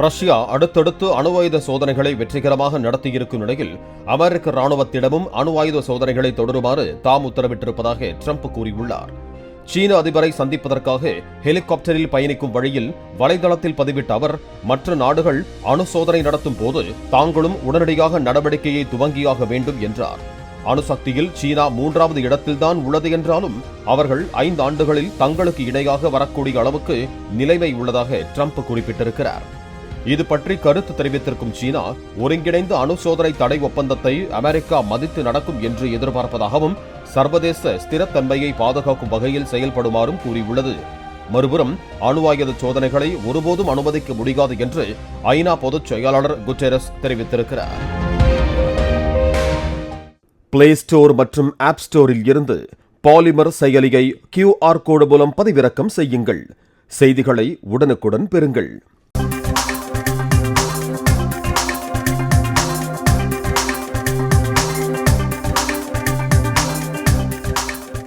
Russia அடுத்தடுத்து அணு ஆயுத சோதனைகளை வெற்றிகரமாக நடத்தியிருக்கும் நிலையில் அமெரிக்க ராணுவத்திடமும் அணு ஆயுத சோதனைகளை தொடருமாறு தாம் உத்தரவிட்டிருப்பதாக ட்ரம்ப் கூறியுள்ளார். சீன அதிபரை சந்திப்பதற்காக ஹெலிகாப்டரில் பயணிக்கும் வழியில் வலைதளத்தில் பதிவிட்ட அவர் மற்ற நாடுகள் அணு சோதனை நடத்தும் போது தாங்களும் உடனடியாக நடவடிக்கையை துவங்கியாக வேண்டும் என்றார். அணுசக்தியில் சீனா மூன்றாவது இடத்தில்தான் உள்ளது என்றாலும் அவர்கள் ஐந்து ஆண்டுகளில் தங்களுக்கு இணையாக வரக்கூடிய அளவுக்கு நிலைமை உள்ளதாக ட்ரம்ப் குறிப்பிட்டிருக்கிறார். இது பற்றி கருத்து தெரிவித்திருக்கும் சீனா ஒருங்கிணைந்த அணு சோதனை தடை ஒப்பந்தத்தை அமெரிக்கா மதித்து நடக்கும் என்று எதிர்பார்ப்பதாகவும் சர்வதேச ஸ்திரத்தன்மையை பாதுகாக்கும் வகையில் செயல்படுமாறும் கூறியுள்ளது. மறுபுறம் அணு ஆயுத சோதனைகளை ஒருபோதும் அனுமதிக்க முடியாது என்று ஐநா பொதுச் செயலாளர் குட்டெரஸ் தெரிவித்திருக்கிறார். பிளே ஸ்டோர் மற்றும் ஆப் ஸ்டோரில் இருந்து பாலிமர் செயலியை கியூஆர் கோடு மூலம் பதிவிறக்கம் செய்யுங்கள். செய்திகளை உடனுக்குடன் பெறுங்கள்.